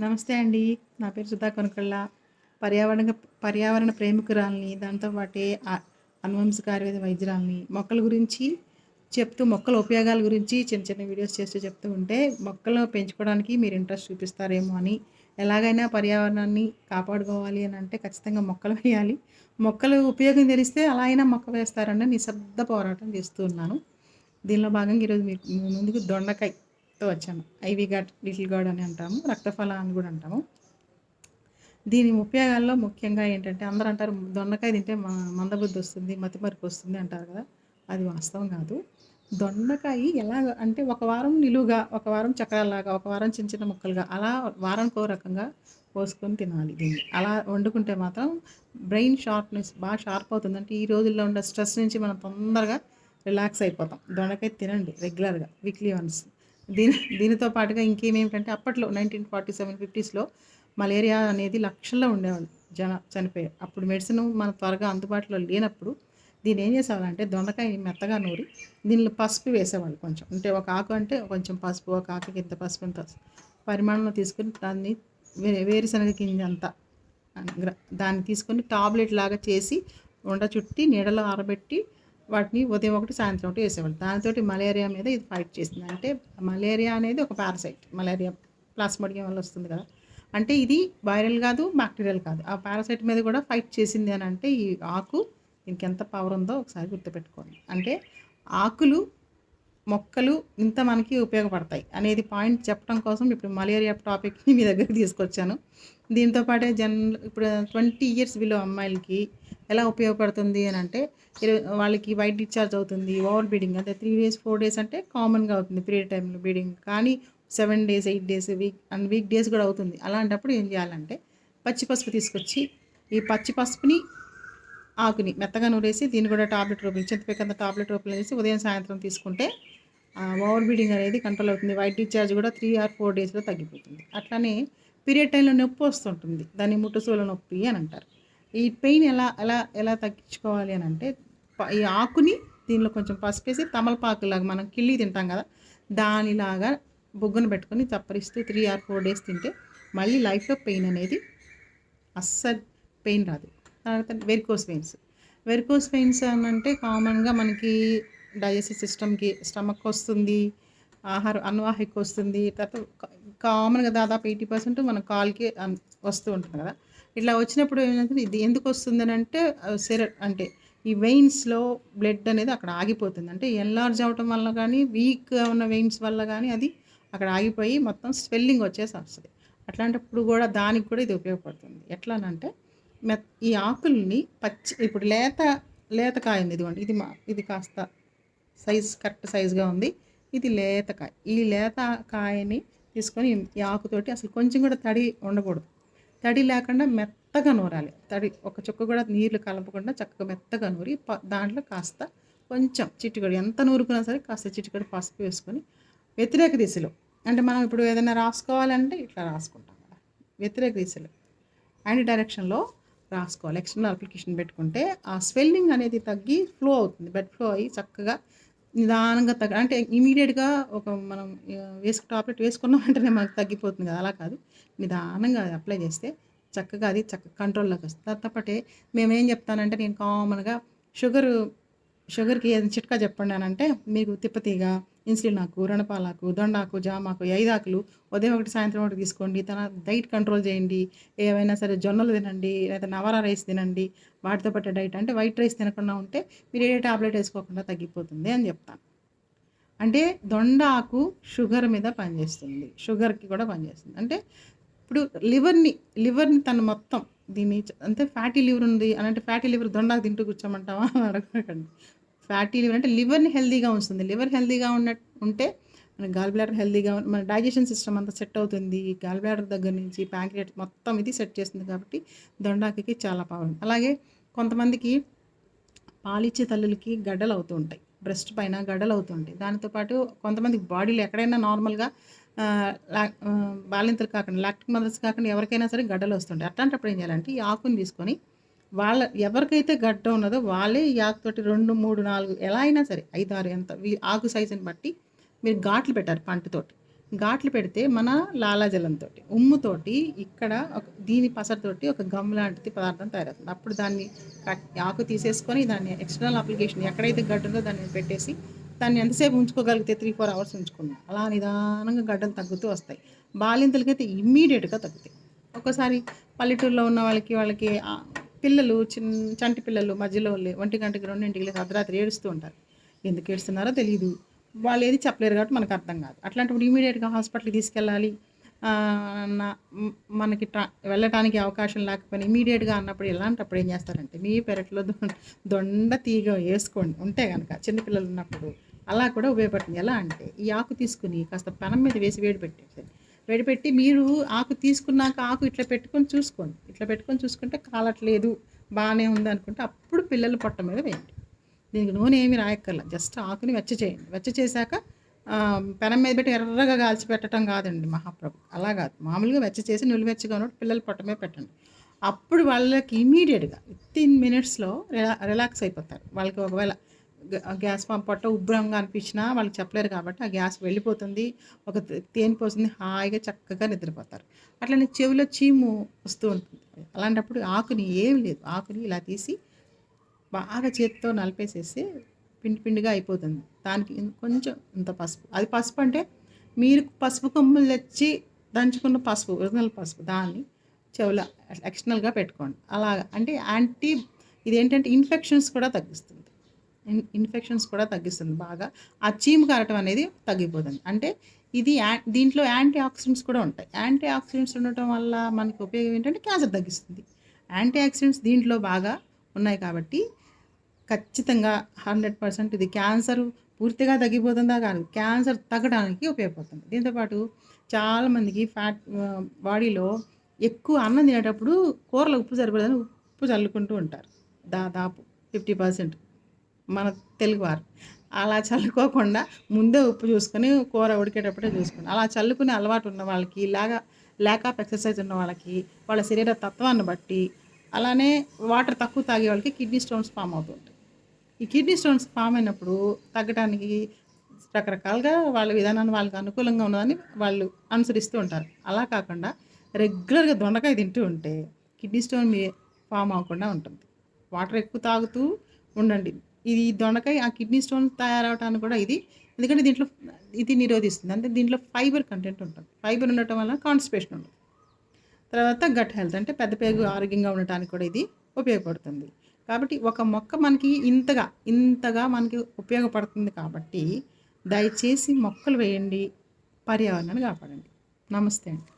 నమస్తే అండి. నా పేరు సుధా కొనకళ్ళ. పర్యావరణ పర్యావరణ ప్రేమికురాల్ని దాంతో పాటే ఆ- ఆయుర్వేద వైద్యురాల్ని మొక్కల గురించి చెప్తూ మొక్కల ఉపయోగాల గురించి చిన్న చిన్న వీడియోస్ చేస్తూ చెప్తూ ఉంటే మొక్కలు పెంచుకోవడానికి మీరు ఇంట్రెస్ట్ చూపిస్తారేమో అని. ఎలాగైనా పర్యావరణాన్ని కాపాడుకోవాలి అని అంటే ఖచ్చితంగా మొక్కలు వేయాలి. మొక్కలు ఉపయోగం తెలిస్తే అలా అయినా మొక్క వేస్తారని నిశ్శబ్ద పోరాటం చేస్తూ ఉన్నాను. దీనిలో భాగంగా ఈరోజు మీకు ముందుకు ముందుకు తో వచ్చాము. ఐవి గాడ్ లిటిల్ గాడ్ అని అంటాము. రక్తఫల అని కూడా అంటాము. దీని ఉపయోగాల్లో ముఖ్యంగా ఏంటంటే అందరూ అంటారు దొండకాయ తింటే మ మందబుద్ధి వస్తుంది మతిమరుపు వస్తుంది అంటారు కదా. అది వాస్తవం కాదు. దొండకాయ ఎలా అంటే ఒక వారం నిలువుగా ఒక వారం చక్రాలాగా ఒక వారం చిన్న చిన్న ముక్కలుగా అలా వారానికి ఒక రకంగా కోసుకొని తినాలి దీన్ని. అలా వండుకుంటే మాత్రం బ్రెయిన్ షార్ప్నెస్ బాగా షార్ప్ అవుతుంది అంటే ఈ రోజుల్లో ఉండే స్ట్రెస్ నుంచి మనం తొందరగా రిలాక్స్ అయిపోతాం. దొండకాయ తినండి రెగ్యులర్గా వీక్లీ వన్స్. దీని దీనితో పాటుగా ఇంకేమేమిటంటే అప్పట్లో నైన్టీన్ ఫార్టీ సెవెన్ ఫిఫ్టీస్లో మలేరియా అనేది లక్షల్లో ఉండేవాళ్ళు జన చనిపోయారు అప్పుడు మెడిసిన్ మన త్వరగా అందుబాటులో లేనప్పుడు దీన్ని ఏం చేసేవాళ్ళంటే దొండకాయ మెత్తగా నూరి దీనిలో పసుపు వేసేవాళ్ళు కొంచెం. అంటే ఒక ఆకు అంటే కొంచెం పసుపు ఒక ఆకుకి ఇంత పసుపు ఇంత పరిమాణంలో తీసుకుని దాన్ని వే వేరుశనగ గింజ అంతా దాన్ని తీసుకొని టాబ్లెట్ లాగా చేసి ఉండ చుట్టి నీడలో ఆరబెట్టి వాటిని ఉదయం ఒకటి సాయంత్రం ఒకటి వేసేవాళ్ళు. దానితోటి మలేరియా మీద ఇది ఫైట్ చేసింది. అంటే మలేరియా అనేది ఒక పారసైట్. మలేరియా ప్లాస్మోడియం వల్ల వస్తుంది కదా. అంటే ఇది వైరల్ కాదు బ్యాక్టీరియల్ కాదు. ఆ పారాసైట్ మీద కూడా ఫైట్ చేసింది అని అంటే ఈ ఆకు దీనికి ఎంత పవర్ ఉందో ఒకసారి గుర్తుపెట్టుకోండి. అంటే ఆకులు మొక్కలు ఇంత మనకి ఉపయోగపడతాయి అనేది పాయింట్ చెప్పడం కోసం ఇప్పుడు మలేరియా టాపిక్ని మీ దగ్గరికి తీసుకొచ్చాను. దీంతో పాటే జన్ ఇప్పుడు ట్వంటీ ఇయర్స్ బిలో అమ్మాయిలకి ఎలా ఉపయోగపడుతుంది అని అంటే వాళ్ళకి వైట్ డిశ్చార్జ్ అవుతుంది ఓవర్ బీడింగ్ అంటే త్రీ డేస్ ఫోర్ డేస్ అంటే కామన్గా అవుతుంది పీరియడ్ టైంలో బీడింగ్ కానీ seven days eight days week and week days కూడా అవుతుంది. అలాంటప్పుడు ఏం చేయాలంటే పచ్చి పసుపు తీసుకొచ్చి ఈ పచ్చి పసుపుని ఆకుని మెత్తగా నూరేసి దీన్ని కూడా టాబ్లెట్ రూపంలో చింతపేకంత టాబ్లెట్ రూపంలో వేసి ఉదయం సాయంత్రం తీసుకుంటే ఓవర్ బీడింగ్ అనేది కంట్రోల్ అవుతుంది. వైట్ డిశ్చార్జ్ కూడా త్రీ ఆర్ ఫోర్ డేస్లో తగ్గిపోతుంది. అట్లానే పీరియడ్ టైంలో నొప్పి వస్తుంటుంది. దాన్ని ముట్టుసూల నొప్పి అని అంటారు. ఈ పెయిన్ ఎలా ఎలా ఎలా తగ్గించుకోవాలి అని అంటే ఈ ఆకుని దీనిలో కొంచెం పసుపు తమలపాకులాగా మనం కిళ్ళి తింటాం కదా దానిలాగా బొగ్గును పెట్టుకొని చప్పరిస్తూ త్రీ ఆర్ ఫోర్ డేస్ తింటే మళ్ళీ లైఫ్లో పెయిన్ అనేది అస్సలు పెయిన్ రాదు. తర్వాత వెరికోస్ పెయిన్స్. వెరికోస్ పెయిన్స్ అని అంటే కామన్గా మనకి డైజెస్టివ్ సిస్టమ్కి స్టమక్ వస్తుంది ఆహారం అన్వాహిక వస్తుంది తర్వాత కామన్గా దాదాపు ఎయిటీ పర్సెంట్ మన కాల్కి వస్తూ ఉంటుంది కదా. ఇట్లా వచ్చినప్పుడు ఏమంటే ఇది ఎందుకు వస్తుంది అని అంటే సెర అంటే ఈ వెయిన్స్లో బ్లడ్ అనేది అక్కడ ఆగిపోతుంది. అంటే ఎన్లార్జ్ అవటం వల్ల కానీ వీక్గా ఉన్న వెయిన్స్ వల్ల కానీ అది అక్కడ ఆగిపోయి మొత్తం స్వెల్లింగ్ వచ్చేసి వస్తుంది. అట్లాంటప్పుడు కూడా దానికి కూడా ఇది ఉపయోగపడుతుంది. ఎట్లానంటే మెత్ ఈ ఆకుల్ని పచ్చి ఇప్పుడు లేత లేతకాయ ఉంది ఇదిగోండి. ఇది మా ఇది కాస్త సైజ్ కరెక్ట్ సైజుగా ఉంది. ఇది లేతకాయ ఈ లేత కాయని తీసుకొని ఈ ఆకుతోటి అసలు కొంచెం కూడా తడి ఉండకూడదు. తడి లేకుండా మెత్తగా నూరాలి. తడి ఒక చుక్క కూడా నీళ్ళు కలపకుండా చక్కగా మెత్తగా నూరి దాంట్లో కాస్త కొంచెం చిటికడు ఎంత నూరుకున్నా సరే కాస్త చిట్టుకడు పసుపు వేసుకొని వ్యతిరేక దిశలో అంటే మనం ఇప్పుడు ఏదైనా రాసుకోవాలంటే ఇట్లా రాసుకుంటాం కదా. వ్యతిరేక దిశలో అండ్ డైరెక్షన్లో రాసుకోవాలి. ఎక్స్టర్నల్ అప్లికేషన్ పెట్టుకుంటే ఆ స్వెల్లింగ్ అనేది తగ్గి ఫ్లో అవుతుంది. బెడ్ ఫ్లో అయ్యి చక్కగా నిదానంగా తగ్గ అంటే ఇమీడియట్గా ఒక మనం వేసుకు టాబ్లెట్ వేసుకున్నాం అంటేనే మనకు తగ్గిపోతుంది కదా అలా కాదు. నిదానంగా అది అప్లై చేస్తే చక్కగా అది చక్క కంట్రోల్లోకి వస్తుంది. దాంతో మేమేం చెప్తానంటే నేను కామన్గా షుగరు షుగర్కి ఏదైనా చిట్కా చెప్పండి అని అంటే మీకు తిప్పతీగ ఇన్సులిన్ ఆకు రణపాలాకు దొండాకు జామాకు ఐదాకులు ఉదయం ఒకటి సాయంత్రం ఒకటి తీసుకోండి. తన డైట్ కంట్రోల్ చేయండి. ఏవైనా సరే జొన్నలు తినండి లేదా నవరా రైస్ తినండి. వాటితో పాటు డైట్ అంటే వైట్ రైస్ తినకుండా ఉంటే మీరు ఏ టాబ్లెట్ వేసుకోకుండా తగ్గిపోతుంది అని చెప్తాను. అంటే దొండాకు షుగర్ మీద పనిచేస్తుంది. షుగర్కి కూడా పనిచేస్తుంది. అంటే ఇప్పుడు లివర్ని లివర్ని తను మొత్తం దీన్ని అంటే ఫ్యాటీ లివర్ ఉంది. అని అంటే ఫ్యాటీ లివర్ దొండాకు తింటూ కూర్చోమంటావా అని అడగకండి. ఫ్యాటీ లివర్ అంటే లివర్ని హెల్దీగా ఉంచుతుంది. లివర్ హెల్దీగా ఉన్న ఉంటే మన గాల్ బ్లాడర్ హెల్దీగా మన డైజెషన్ సిస్టమ్ అంతా సెట్ అవుతుంది. గాల్ బ్లాడర్ దగ్గర నుంచి ప్యాంక్రియాట్ మొత్తం ఇది సెట్ చేస్తుంది కాబట్టి దొండాకి చాలా పవర్ అలాగే కొంతమందికి పాలిచ్చే తల్లులకి గడ్డలు అవుతూ ఉంటాయి. బ్రెస్ట్ పైన గడ్డలు అవుతుంటాయి దానితో పాటు కొంతమందికి బాడీలో ఎక్కడైనా నార్మల్గా లా- బాలింతలు కాకుండా లాక్టిక్ మదర్స్ కాకుండా ఎవరికైనా సరే గడ్డలు వస్తుంటాయి అట్లాంటప్పుడు ఏం చేయాలంటే ఈ ఆకుని తీసుకొని వాళ్ళ ఎవరికైతే గడ్డ ఉన్నదో వాళ్ళే ఈ ఆకుతోటి రెండు మూడు నాలుగు ఎలా అయినా సరే ఐదు ఆరు ఎంత ఆకు సైజుని బట్టి మీరు ఘాట్లు పెట్టారు పంటతోటి ఘాట్లు పెడితే మన లాలాజలంతో ఉమ్ముతోటి ఇక్కడ ఒక దీని పసరతోటి ఒక గమ్ లాంటిది పదార్థం తయారవుతుంది. అప్పుడు దాన్ని కట్ ఆకు తీసేసుకొని దాన్ని ఎక్స్టర్నల్ అప్లికేషన్ ఎక్కడైతే గడ్డ ఉందో దాన్ని పెట్టేసి దాన్ని ఎంతసేపు ఉంచుకోగలిగితే త్రీ ఫోర్ అవర్స్ ఉంచుకున్నాం అలా నిదానంగా గడ్డలు తగ్గుతూ వస్తాయి. బాలింతలకైతే ఇమ్మీడియట్గా తగ్గుతాయి. ఒకసారి పల్లెటూరులో ఉన్న వాళ్ళకి వాళ్ళకి పిల్లలు చిన్న చంటి పిల్లలు మధ్యలో ఒంటి గంటకి రెండింటికి లేదా అర్ధరాత్రి ఏడుస్తూ ఉంటారు. ఎందుకు ఏడుస్తున్నారో తెలియదు వాళ్ళు ఏది చెప్పలేరు కాబట్టి మనకు అర్థం కాదు. అట్లాంటప్పుడు ఇమీడియట్గా హాస్పిటల్కి తీసుకెళ్ళాలి. మనకి ట్రా వెళ్ళటానికి అవకాశం లేకపోయినా ఇమీడియట్గా అన్నప్పుడు ఎలాంటప్పుడు ఏం చేస్తారంటే మీ పెరట్లో దొండ తీగ వేసుకోండి. ఉంటే కనుక చిన్నపిల్లలు ఉన్నప్పుడు అలా కూడా ఉపయోగపడుతుంది. ఎలా అంటే ఈ ఆకు తీసుకుని కాస్త పెనం మీద వేసి వేడి పెట్టేసి వేడిపెట్టి మీరు ఆకు తీసుకున్నాక ఆకు ఇట్లా పెట్టుకొని చూసుకోండి. ఇట్లా పెట్టుకొని చూసుకుంటే కాలట్లేదు బాగానే ఉంది అనుకుంటే అప్పుడు పిల్లలు పొట్ట మీద వేయండి. దీనికి నూనె ఏమి రాయక్కర్లా. జస్ట్ ఆకుని వెచ్చ చేయండి. వెచ్చ చేశాక పెనం మీద పెట్టి ఎర్రగా కాల్చి పెట్టడం కాదండి మహాప్రభు. అలా కాదు. మామూలుగా వెచ్చ చేసి నులివెచ్చగా ఉన్నప్పుడు పిల్లలు పొట్ట మీద పెట్టండి. అప్పుడు వాళ్ళకి ఇమీడియట్గా విత్ ఇన్ మినిట్స్లో రిలా రిలాక్స్ అయిపోతారు. వాళ్ళకి ఒకవేళ గ్యాస్ పంప్ పొట్ట ఉబ్బరంగా అనిపించినా వాళ్ళకి చెప్పలేరు కాబట్టి ఆ గ్యాస్ వెళ్ళిపోతుంది ఒక తేని తేనె హాయిగా చక్కగా నిద్రపోతారు. అట్లనే చెవిలో చీము వస్తూ ఉంటుంది. అలాంటప్పుడు ఆకుని ఏం లేదు. ఆకుని ఇలా తీసి బాగా చేతితో నలిపేసేసి పిండి పిండిగా అయిపోతుంది. దానికి కొంచెం ఇంత పసుపు. అది పసుపు అంటే మీరు పసుపు కొమ్ములు తెచ్చి దంచుకున్న పసుపు ఒరిజినల్ పసుపు దాన్ని చెవులో ఎక్స్టర్నల్గా పెట్టుకోండి. అలాగా. అంటే యాంటీ ఇదేంటంటే ఇన్ఫెక్షన్స్ కూడా తగ్గిస్తుంది. ఇన్ఫెక్షన్స్ కూడా తగ్గిస్తుంది బాగా. ఆ చీము కారటం అనేది తగ్గిపోతుంది. అంటే ఇది యా దీంట్లో యాంటీ ఆక్సిడెంట్స్ కూడా ఉంటాయి. యాంటీ ఆక్సిడెంట్స్ ఉండటం వల్ల మనకి ఉపయోగం ఏంటంటే క్యాన్సర్ తగ్గిస్తుంది. యాంటీ ఆక్సిడెంట్స్ దీంట్లో బాగా ఉన్నాయి కాబట్టి ఖచ్చితంగా హండ్రెడ్ పర్సెంట్ ఇది క్యాన్సర్ పూర్తిగా తగ్గిపోతుందా కాదు క్యాన్సర్ తగ్గడానికి ఉపయోగపడుతుంది. దీంతోపాటు చాలామందికి ఫ్యాట్ బాడీలో ఎక్కువ అన్నం తినేటప్పుడు కూరలో ఉప్పు సరిపడదని ఉప్పు చల్లుకుంటూ ఉంటారు. దాదాపు ఫిఫ్టీ పర్సెంట్. మన తెలుగువారు అలా చల్లుకోకుండా ముందే ఉప్పు చూసుకొని కూర ఉడికేటప్పుడే చూసుకొని అలా చల్లుకునే అలవాటు ఉన్న వాళ్ళకి లాగా ల్యాక్ ఆఫ్ ఎక్సర్సైజ్ ఉన్న వాళ్ళకి వాళ్ళ శరీర తత్వాన్ని బట్టి అలానే వాటర్ తక్కువ తాగే వాళ్ళకి కిడ్నీ స్టోన్స్ ఫామ్ అవుతుంటాయి. ఈ కిడ్నీ స్టోన్స్ ఫామ్ అయినప్పుడు తగ్గడానికి రకరకాలుగా వాళ్ళ విధానాన్ని వాళ్ళకి అనుకూలంగా ఉన్నదని వాళ్ళు అనుసరిస్తూ ఉంటారు. అలా కాకుండా రెగ్యులర్గా దొండకాయ తింటూ ఉంటే కిడ్నీ స్టోన్ మీ ఫామ్ అవ్వకుండా ఉంటుంది. వాటర్ ఎక్కువ తాగుతూ ఉండండి. ఇది దొండకాయ ఆ కిడ్నీ స్టోన్ తయారవటానికి కూడా ఇది. ఎందుకంటే దీంట్లో ఇది నిరోధిస్తుంది. అంటే దీంట్లో ఫైబర్ కంటెంట్ ఉంటుంది. ఫైబర్ ఉండటం వల్ల కాన్స్టిపేషన్ ఉంటుంది. తర్వాత గట్ హెల్త్ అంటే పెద్ద పేగు ఆరోగ్యంగా ఉండటానికి కూడా ఇది ఉపయోగపడుతుంది. కాబట్టి ఒక మొక్క మనకి ఇంతగా ఇంతగా మనకి ఉపయోగపడుతుంది కాబట్టి దయచేసి మొక్కలు వేయండి పర్యావరణాన్ని కాపాడండి. నమస్తే అండి.